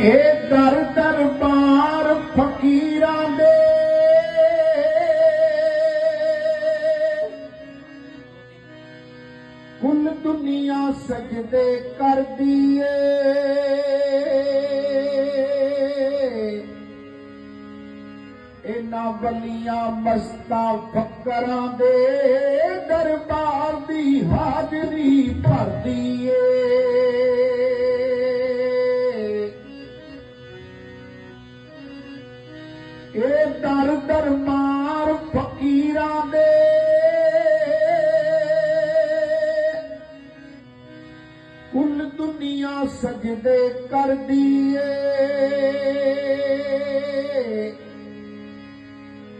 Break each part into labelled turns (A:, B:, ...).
A: ਇਹ ਦਰ ਦਰਬਾਰ ਫਕੀਰਾਂ ਦੇ। ਕੁੱਲ ਦੁਨੀਆ ਸਜਦੇ ਕਰਦੀ ਏ ਇਹਨਾਂ ਬਲੀਆਂ ਮਸਤਾਂ ਫਕਰਾਂ ਦੇ ਦਰਬਾਰ ਦੀ ਹਾਜ਼ਰੀ ਭਰਦੀ ਇਹ ਦਰ ਦਰਬਾਰ ਫਕੀਰਾਂ ਦੇ। ਕੁੱਲ ਦੁਨੀਆ ਸਜਦੇ ਕਰਦੀ ਏ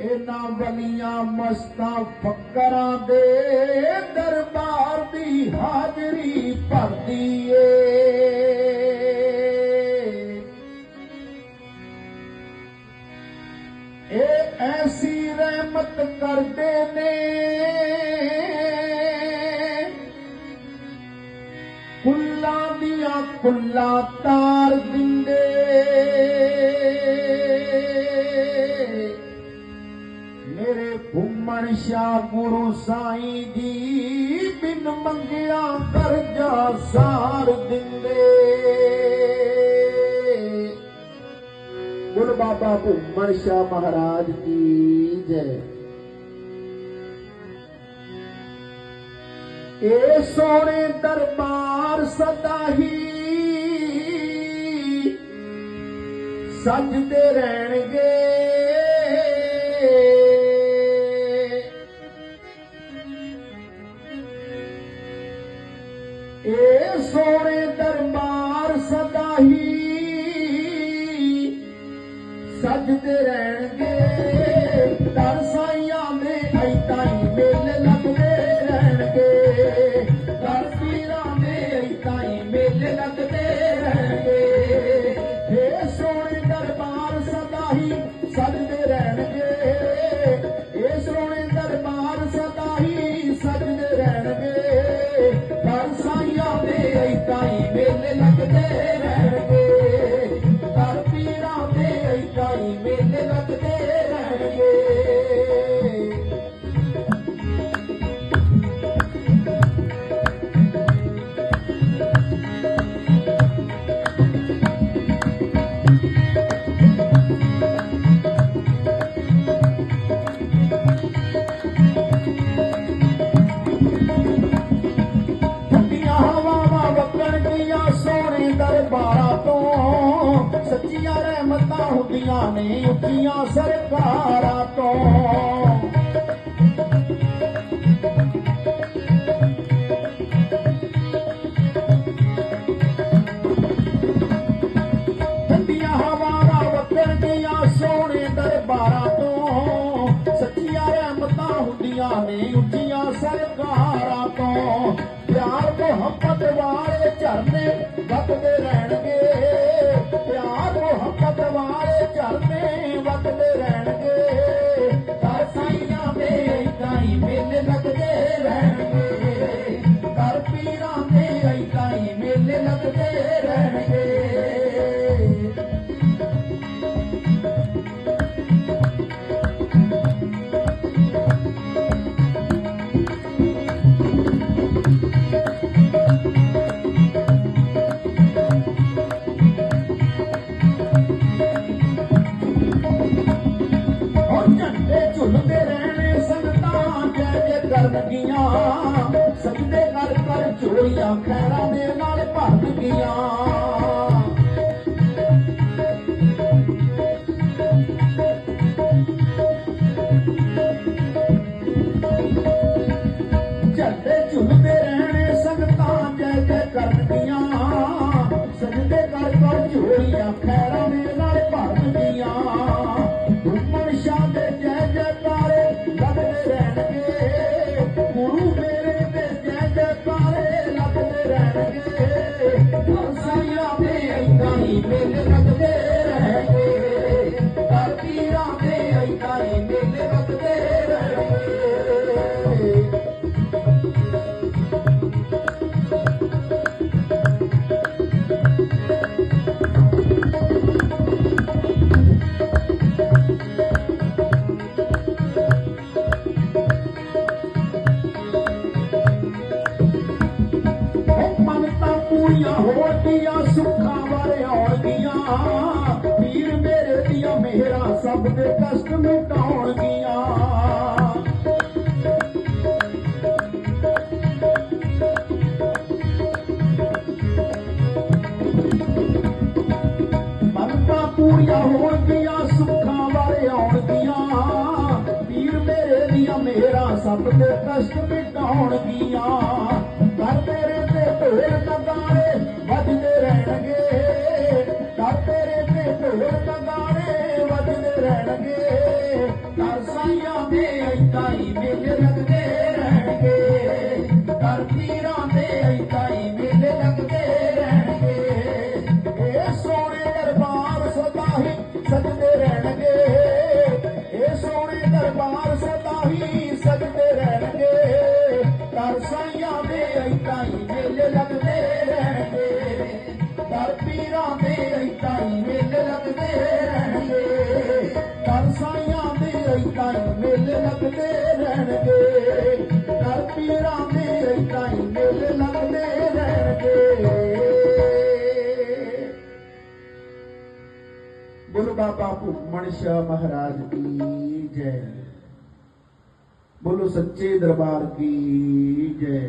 A: ਇਹਨਾਂ ਬਲੀਆਂ ਮਸਤਾਂ ਫਕਰਾਂ ਦੇ ਦਰਬਾਰ ਦੀ ਹਾਜ਼ਰੀ ਭਰਦੀ ਏ ਕੁੱਲਾਂ ਦੀਆਂ ਕੁੱਲਾਂ ਤਾਰ ਦਿੰਦੇ। ਮੇਰੇ ਘੁੰਮਣ ਸ਼ਾ ਗੁਰੂ ਸਾਈਂ ਜੀ ਬਿਨ ਮੰਗਿਆ ਕਰਜਾ ਸਾਰ ਦਿੰਦੇ। ਗੁਰ ਬਾਬਾ ਘੁੰਮਣ ਸ਼ਾ ਮਹਾਰਾਜ ਦੀ ਜੈ। ਇਹ ਸੋਹਣੇ ਦਰਬਾਰ ਸਦਾਹੀ ਸਜਦੇ ਰਹਿਣਗੇ। ਇਹ ਸੋਹਣੇ ਦਰਬਾਰ ਸਦਾਹੀ ਸਜਦੇ ਰਹਿਣਗੇ। ਦਰ ਸਾਈਆਂ ਰਹਿਮਤਾਂ ਹੁੰਦੀਆਂ ਨੇ ਉੱਚੀਆਂ ਸਰਕਾਰਾਂ ਤੋਂ ਚੋਰੀਆਂ ਖੈਰਾਂ ਦੇ ਨਾਲ ਭਰਨਗੀਆਂ ਝੰਡੇ ਪੂਰੀਆਂ ਸੁੱਖਾਂ ਵਾਲੇ ਆਉਣਗੀਆਂ ਪੀਰ ਮੇਰੇ ਦੀਆਂ, ਮੇਰਾ ਸਭ ਦੇ ਕਸ਼ਟ ਮਿਟਾਉਣਗੀਆਂ ਮੰਗਾਂ ਪੂਰੀਆਂ ਹੋਣਗੀਆਂ ਸੁੱਖਾਂ ਵਾਲੇ ਆਉਣਗੀਆਂ ਵੀਰ ਮੇਰੇ ਦੀਆਂ, ਮੇਰਾ ਸਭ ਦੇ ਕਸ਼ਟ ਮਿਟਾਉਣਗੀਆਂ ਸਾਈਆਂ ਹੀ ਮੇਲੇ ਲੱਗਦੇ ਰਹਿਣਗੇ। ਕਰ ਪੀਰਾਂ ਦੇ ਹੀ ਮੇਲੇ ਲੱਗਦੇ ਰਹਿਣਗੇ। ਇਹ ਸੋਹਣੇ ਦਰਬਾਰ ਸਦਾ ਹੀ ਸਜਦੇ ਰਹਿਣਗੇ। ਇਹ ਸੋਹਣੇ ਦਰਬਾਰ ਸਦਾ ਹੀ ਸਜਦੇ ਰਹਿਣਗੇ। ਕਰ ਸਾਈਆਂ ਦੇ ਏਦਾਂ ਹੀ ਮੇਲੇ ਲੱਗਦੇ ਰਹਿਣਗੇ। ਧਰਤੀ ਰਾਂਦੇ ਦੇ ਏਦਾਂ ਹੀ ਮੇਲੇ ਲੱਗਦੇ ਲੱਗਦੇ ਰਹਿਣਗੇ ਕਰ ਪੀਰਾਂ ਦੇ ਏਦਾਂ ਮੇਲੇ ਲੱਗਦੇ ਰਹਿਣਗੇ ਬੋਲੋ ਬਾਬਾ ਭੁਖਮਣ ਸ਼ਾਹ ਮਹਾਰਾਜ ਕੀ ਜੈ ਬੋਲੋ ਸੱਚੇ ਦਰਬਾਰ ਕੀ ਜੈ